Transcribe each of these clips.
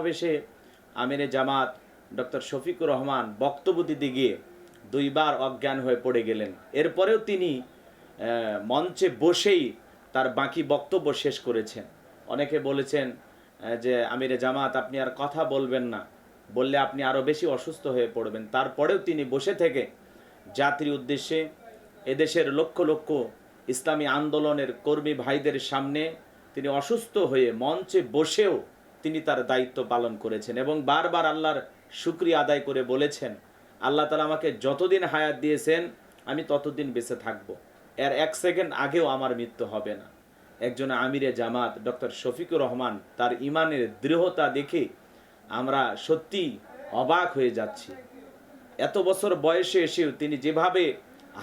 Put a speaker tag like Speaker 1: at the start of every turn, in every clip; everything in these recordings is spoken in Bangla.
Speaker 1: মহাসমাবেশে আমিরে জামাত ডক্টর শফিকুর রহমান বক্তব্য দিতে গিয়ে দুইবার অজ্ঞান হয়ে পড়ে গেলেন। এরপরেও তিনি মঞ্চে বসেই তার বাকি বক্তব্য শেষ করেছেন। অনেকে বলেছেন যে আমিরে জামাত, আপনি আর কথা বলবেন না। বললে আপনি আরও বেশি অসুস্থ হয়ে পড়বেন। তারপরেও তিনি বসে থেকে জাতির উদ্দেশ্যে এদেশের লক্ষ লক্ষ ইসলামী আন্দোলনের কর্মী ভাইদের সামনে তিনি অসুস্থ হয়ে মঞ্চে বসেও তিনি তার দায়িত্ব পালন করেছেন এবং বারবার আল্লাহর শুক্রিয়া আদায় করে বলেছেন, আল্লাহ তালা আমাকে যতদিন হায়াত দিয়েছেন, আমি ততদিন বেঁচে থাকব। এর এক সেকেন্ড আগেও আমার মৃত্যু হবে না। একজন আমিরে জামাত, ডক্টর শফিকুর রহমান, তার ইমানের দৃঢ়তা দেখে আমরা সত্যি অবাক হয়ে যাচ্ছি। এত বছর বয়সে এসেও তিনি যেভাবে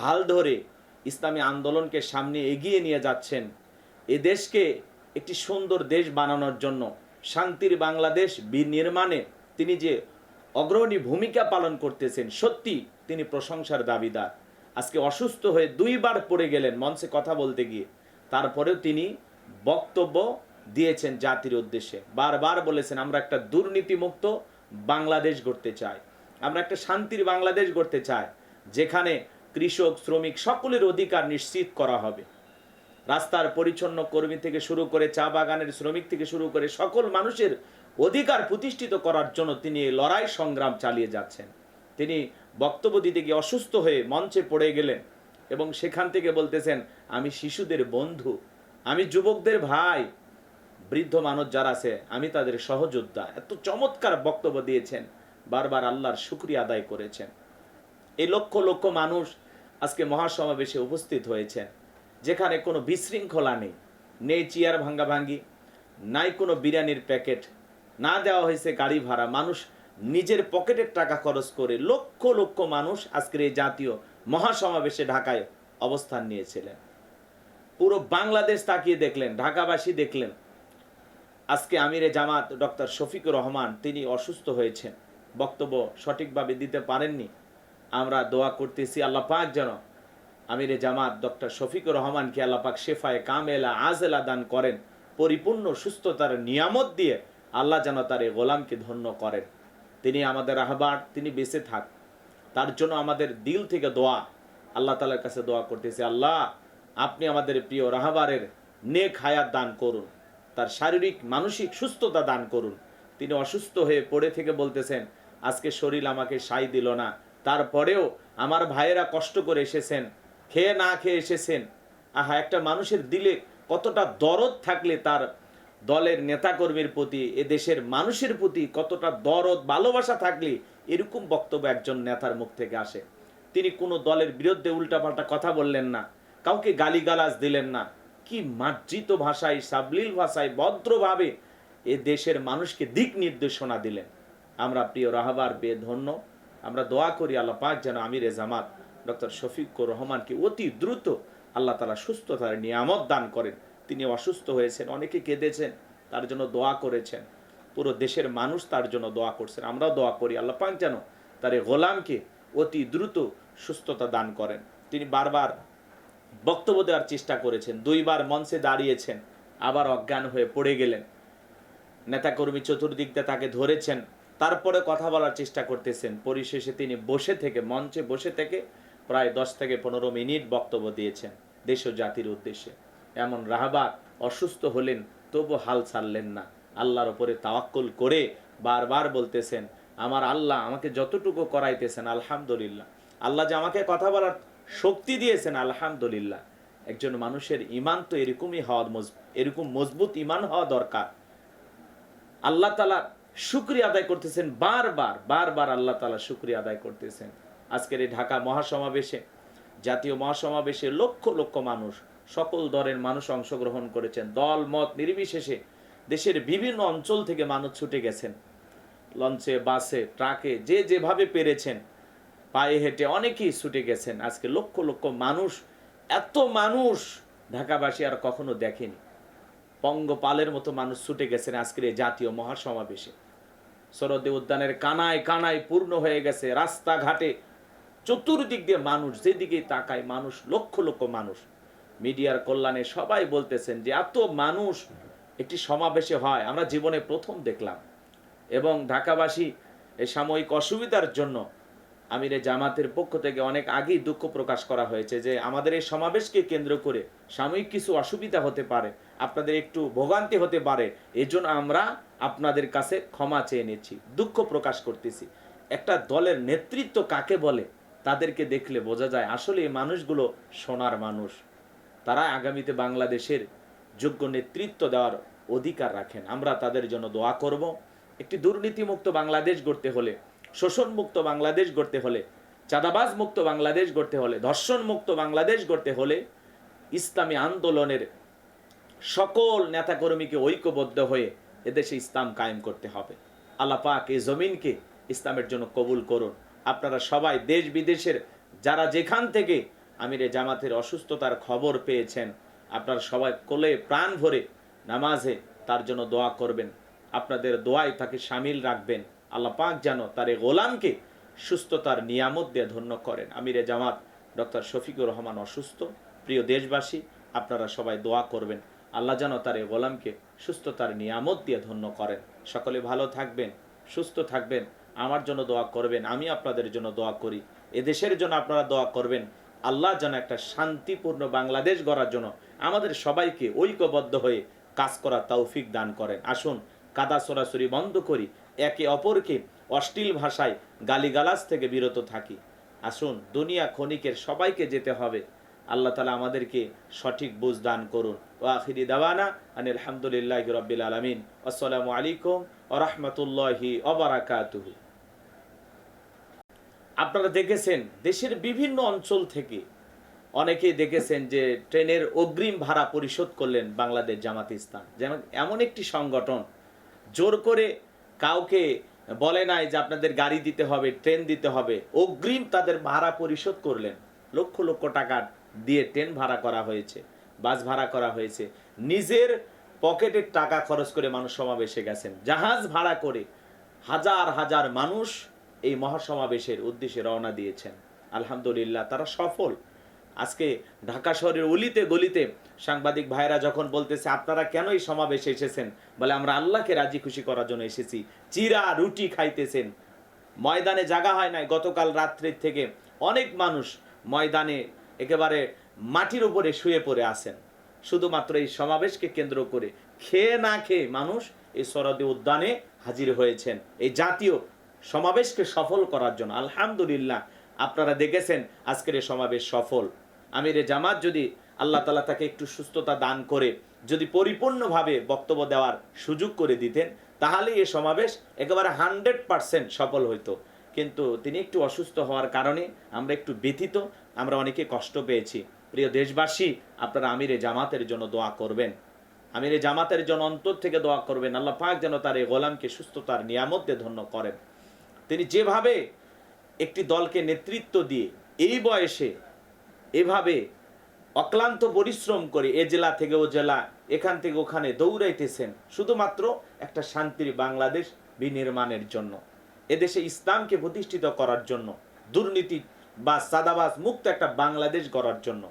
Speaker 1: হাল ধরে ইসলামী আন্দোলনকে সামনে এগিয়ে নিয়ে যাচ্ছেন, এ দেশকে একটি সুন্দর দেশ বানানোর জন্য শান্তির বাংলাদেশ বিনির্মাণে তিনি যে অগ্রণী ভূমিকা পালন করতেছেন, সত্যি তিনি প্রশংসার দাবিদার। আজকে অসুস্থ হয়ে দুইবার পড়ে গেলেন মঞ্চে কথা বলতে গিয়ে। তারপরেও তিনি বক্তব্য দিয়েছেন জাতির উদ্দেশ্যে। বারবার বলেছেন, আমরা একটা দুর্নীতিমুক্ত বাংলাদেশ গড়তে চাই। আমরা একটা শান্তির বাংলাদেশ গড়তে চাই, যেখানে কৃষক, শ্রমিক সকলের অধিকার নিশ্চিত করা হবে। রাস্তার পরিচ্ছন্ন কর্মী থেকে শুরু করে চা বাগানের শ্রমিক থেকে শুরু করে সকল মানুষের অধিকার প্রতিষ্ঠিত করার জন্য তিনি লড়াই সংগ্রাম চালিয়ে যাচ্ছেন। তিনি বক্তব্য দিতে গিয়ে অসুস্থ হয়ে মঞ্চে পড়ে গেলেন এবং সেখান থেকে বলতেছেন, আমি শিশুদের বন্ধু, আমি যুবকদের ভাই, বৃদ্ধ মানুষ যারা আছে, আমি তাদের সহযোদ্ধা। এত চমৎকার বক্তব্য দিয়েছেন, বারবার আল্লাহর শুক্রিয়া আদায় করেছেন। এই লক্ষ লক্ষ মানুষ আজকে মহাসমাবেশে উপস্থিত হয়েছেন। যেখানে কোনো বিশৃঙ্খলা নেই। নেই চেয়ার ভাঙ্গাভাঙ্গি, নাই কোনো বিরিয়ানির প্যাকেট। না দেওয়া হয়েছে গাড়ি ভাড়া। মানুষ নিজের পকেটের টাকা খরচ করে লক্ষ লক্ষ মানুষ আজকের এই জাতীয় মহাসমাবেশে ঢাকায় অবস্থান নিয়েছিলেন। পুরো বাংলাদেশ তাকিয়ে দেখলেন, ঢাকাবাসী দেখলেন। আজকে আমিরে জামাত ডক্টর শফিকুর রহমান, তিনি অসুস্থ হয়েছেন। বক্তব্য সঠিকভাবে দিতে পারেননি। আমরা দোয়া করতেছি, আল্লাহ পাক যেন আমিরে জামাত ডক্টর শফিকুর রহমানকে আল্লাহ পাক শেফায় কামেলা আজেলা দান করেন, পরিপূর্ণ সুস্থতার নিয়ামত দিয়ে আল্লাহ যেন তার এই গোলামকে ধন্য করেন। তিনি আমাদের আহ্বার তিনি বেঁচে থাক। তার জন্য আমাদের দিল থেকে দোয়া। আল্লাহ তালার কাছে দোয়া করতেছি, আল্লাহ, আপনি আমাদের প্রিয় রাহাবারের নেক হায়াত দান করুন। তার শারীরিক, মানসিক সুস্থতা দান করুন। তিনি অসুস্থ হয়ে পড়ে থেকে বলতেছেন, আজকে শরীর আমাকে সাই দিল না। তারপরেও আমার ভাইয়েরা কষ্ট করে এসেছেন। খেয়ে না খেয়ে এসেছেন। আহা, একটা মানুষের দিলে কতটা দরদ থাকলে তার দলের নেতাকর্মীর প্রতি এ দেশের মানুষের প্রতি কতটা দরদ, ভালোবাসা থাকলে এরকম বক্তব্য একজন নেতার মুখ থেকে আসে। তিনি কোনো দলের বিরুদ্ধে উল্টাপাল্টা কথা বললেন না, কাউকে গালিগালাজ দিলেন না। কি মার্জিত ভাষায়, সাবলীল ভাষায়, ভদ্রভাবে এ দেশের মানুষকে দিক নির্দেশনা দিলেন। আমরা প্রিয় রাহাবার বে ধন্য আমরা দোয়া করি আল্লাহ পাক যেন আমির জামাত ডক্টর শফিকুর রহমানকে অতি দ্রুত আল্লাহ তালা সুস্থতার নিয়ামত দান করেন। তিনি অসুস্থ হয়েছেন, অনেকে কেঁদেছেন, তার জন্য দোয়া করেছেন। পুরো দেশের মানুষ তার জন্য দোয়া করছেন। আমরাও দোয়া করি, আল্লাহ পাক যেন তার গোলামকে অতি দ্রুত সুস্থতা দান করেন। তিনি বারবার বক্তব্য দেওয়ার চেষ্টা করেছেন, দুইবার মঞ্চে দাঁড়িয়েছেন, আবার অজ্ঞান হয়ে পড়ে গেলেন। নেতাকর্মী চতুর্দিক দিয়ে তাকে ধরেছেন, তারপরে কথা বলার চেষ্টা করতেছেন। পরিশেষে তিনি বসে থেকে, মঞ্চে বসে থেকে প্রায় দশ থেকে পনেরো মিনিট বক্তব্য দিয়েছেন দেশ ও জাতির উদ্দেশ্যে। এমন রাহাবাত অসুস্থ হলেন, তবু হাল ছাড়লেন না। আল্লাহর ওপরে তাওয়াক্কুল করে বারবার বলতেছেন, আমার আল্লাহ আমাকে যতটুকু করাইতেছেন, আলহামদুলিল্লাহ। আল্লাহ যে আমাকে কথা বলার শক্তি দিয়েছেন, আলহামদুলিল্লাহ। একজন মানুষের ইমান তো এরকমই হওয়া এরকম মজবুত ইমান হওয়া দরকার। আল্লাহ তালা শুক্রিয়া আদায় করতেছেন, বারবার বারবার আল্লাহ তালা শুক্রিয়া আদায় করতেছেন। আজকের এই ঢাকা মহাসমাবেশে, জাতীয় মহাসমাবেশে লক্ষ লক্ষ মানুষ, সকল দলের মানুষ অংশগ্রহণ করেছেন। দল, মত নির্বিশেষে দেশের বিভিন্ন অঞ্চল থেকে মানুষ ছুটে গেছেন। লঞ্চে, বাসে, ট্রাকে যে যেভাবে পেরেছেন, পায়ে হেঁটে অনেকেই ছুটে গেছেন। আজকে লক্ষ লক্ষ মানুষ, এত মানুষ ঢাকাবাসী আর কখনো দেখেনি। পঙ্গপালের মতো মানুষ ছুটে গেছেন আজকের এই জাতীয় মহাসমাবেশে। সরদে উদ্যানের কানায় কানায় পূর্ণ হয়ে গেছে। রাস্তাঘাটে চতুর্দিক দিয়ে মানুষ যেদিকে তাকায় মানুষ, লক্ষ লক্ষ মানুষ। মিডিয়ার কল্যাণে সবাই বলতেছেন যে, এত মানুষ একটি সমাবেশে হয়, আমরা জীবনে প্রথম দেখলাম। এবং ঢাকাবাসী এই সাময়িক অসুবিধার জন্য আমিরে জামাতের পক্ষ থেকে অনেক আগেই দুঃখ প্রকাশ করা হয়েছে যে, আমাদের এই সমাবেশকে কেন্দ্র করে সাময়িক কিছু অসুবিধা হতে পারে, আপনাদের একটু ভোগান্তি হতে পারে, এজন্য আমরা আপনাদের কাছে ক্ষমা চেয়ে নিচ্ছি। দুঃখ প্রকাশ করতেছি। একটা দলের নেতৃত্ব কাকে বলে? তাদেরকে দেখলে বোঝা যায় আসলে এই মানুষগুলো সোনার মানুষ। তারা আগামীতে বাংলাদেশের যোগ্য নেতৃত্ব দেওয়ার অধিকার রাখেন। আমরা তাদের জন্য দোয়া করব। একটি দুর্নীতিমুক্ত বাংলাদেশ গড়তে হলে শোষণ মুক্ত বাংলাদেশ গড়তে হলে চাঁদাবাজ মুক্ত বাংলাদেশ গড়তে হলে ধর্ষণ মুক্ত বাংলাদেশ গড়তে হলে ইসলামী আন্দোলনের সকল নেতাকর্মীকে ঐক্যবদ্ধ হয়ে এদেশে ইসলাম কায়েম করতে হবে। আল্লাহ পাক এই জমিনকে ইসলামের জন্য কবুল করুন। আপনারা সবাই দেশ বিদেশের যারা যেখান থেকে আমিরে জামাতের অসুস্থতার খবর পেয়েছেন, আপনারা সবাই কোলে প্রাণ ভরে নামাজে তার জন্য দোয়া করবেন। আপনাদের দোয়ায় তাকে সামিল রাখবেন। আল্লাহ পাক যেন তার এই গোলামকে সুস্থতার নিয়ামত দিয়ে ধন্য করেন। আমিরে জামাত ডক্টর শফিকুর রহমান অসুস্থ। প্রিয় দেশবাসী, আপনারা সবাই দোয়া করবেন। আল্লাহ যেন তার এই গোলামকে সুস্থতার নিয়ামত দিয়ে ধন্য করেন। সকলে ভালো থাকবেন, সুস্থ থাকবেন। আমার জন্য দোয়া করবেন, আমি আপনাদের জন্য দোয়া করি। এদেশের জন্য আপনারা দোয়া করবেন, আল্লাহ যেন একটা শান্তিপূর্ণ বাংলাদেশ গড়ার জন্য আমাদের সবাইকে ঐক্যবদ্ধ হয়ে কাজ করার তৌফিক দান করেন। আসুন, কাদা সরাসরি বন্ধ করি, একে অপরকে অশ্লীল ভাষায় গালিগালাজ থেকে বিরত থাকি। আসুন, দুনিয়া ক্ষণিকের সবাইকে যেতে হবে। আল্লাহ তালা আমাদেরকে সঠিক বুঝ দান করুন। ও আখিরি দাওয়ানা আনিল আলহামদুলিল্লাহ রবিল আলমিন। আসসালামু আলাইকুম ও রহমতুল্লাহি অবরাকাতুহু আপনারা দেখেছেন, দেশের বিভিন্ন অঞ্চল থেকে অনেকেই দেখেছেন যে ট্রেনের অগ্রিম ভাড়া পরিশোধ করলেন বাংলাদেশ জামাত ইসলাম। যেমন, এমন একটি সংগঠন, জোর করে কাউকে বলে নাই যে আপনাদের গাড়ি দিতে হবে, ট্রেন দিতে হবে, অগ্রিম তাদের ভাড়া পরিশোধ করলেন। লক্ষ লক্ষ টাকা দিয়ে ট্রেন ভাড়া করা হয়েছে, বাস ভাড়া করা হয়েছে। নিজের পকেটের টাকা খরচ করে মানুষ সমাবেশে গেছেন। জাহাজ ভাড়া করে হাজার হাজার মানুষ এই মহাসমাবেশের উদ্দেশ্যে রওনা দিয়েছেন। আলহামদুলিল্লাহ, তারা সফল। আজকে ঢাকা শহরের অলিতে গলিতে সাংবাদিক ভাইরা যখন বলতেছে, আপনারা কেন এই সমাবেশে এসেছেন? বলে, আমরা আল্লাহকে রাজি খুশি করার জন্য এসেছি। চিরা রুটি খাইতেছেন। ময়দানে জাগা হয় নাই। গতকাল রাত্রির থেকে অনেক মানুষ ময়দানে একেবারে মাটির উপরে শুয়ে পড়ে আছেন। শুধুমাত্র এই সমাবেশকে কেন্দ্র করে খেয়ে না খেয়ে মানুষ এই সরদে উদ্যানে হাজির হয়েছেন। এই জাতীয় সমাবেশকে সফল করার জন্য। আলহামদুলিল্লাহ, আপনারা দেখেছেন আজকের এই সমাবেশ সফল। আমির এ জামাত যদি আল্লাহ তালা তাকে একটু সুস্থতা দান করে, যদি পরিপূর্ণভাবে বক্তব্য দেওয়ার সুযোগ করে দিতেন তাহলে এই সমাবেশ একেবারে হান্ড্রেড পারসেন্ট সফল হইতো। কিন্তু তিনি একটু অসুস্থ হওয়ার কারণে আমরা একটু ব্যথিত, আমরা অনেকে কষ্ট পেয়েছি। প্রিয় দেশবাসী, আপনারা আমিরে জামাতের জন্য দোয়া করবেন। আমিরে জামাতের জন্য অন্তর থেকে দোয়া করবেন। আল্লাহ পাক যেন তার এই গোলামকে সুস্থতার নিয়ামত দিয়ে ধন্য করেন। তিনি যেভাবে একটি দলকে নেতৃত্ব দিয়ে এই বয়সে এভাবে অক্লান্ত পরিশ্রম করে এ জেলা থেকে ও জেলা এখান থেকে ওখানে দৌড়াইতেছেন, শুধুমাত্র একটা শান্তির বাংলাদেশ বিনির্মাণের জন্য। এদেশে ইসলামকে প্রতিষ্ঠিত করার জন্য, দুর্নীতি বা সাদাবাস মুক্ত একটা বাংলাদেশ গড়ার জন্য।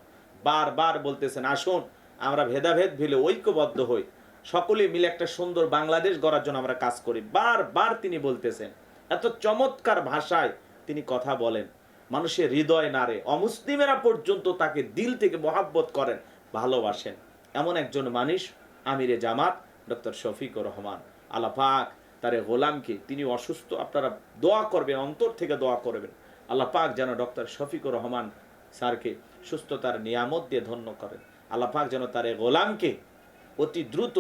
Speaker 1: বারবার বলতেছেন, আসুন, আমরা ভেদাভেদ ভেলে ঐক্যবদ্ধ হই। সকলে মিলে একটা সুন্দর বাংলাদেশ গড়ার জন্য আমরা কাজ করি। বারবার তিনি বলতেছেন এত চমৎকার ভাষায় তিনি কথা বলেন। মানুষের হৃদয় নারে অমুসলিমেরা পর্যন্ত তাকে দিল থেকে মহাব্বত করেন, ভালোবাসেন। এমন একজন মানুষ আমিরে জামাত, ডক্টর শফিকুর রহমান। আল্লাপাক তারে গোলামকে, তিনি অসুস্থ, আপনারা দোয়া করবেন, অন্তর থেকে দোয়া করবেন। আল্লাহ পাক যেন ডক্টর শফিকুর রহমান স্যারকে সুস্থতার নিয়ামত দিয়ে ধন্য করেন। আল্লাহ পাক যেন তার গোলামকে অতি দ্রুত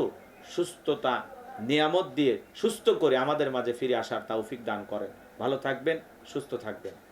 Speaker 1: সুস্থতা নিয়ামত দিয়ে সুস্থ করে আমাদের মাঝে ফিরে আসার তৌফিক দান করেন। ভালো থাকবেন, সুস্থ থাকবেন।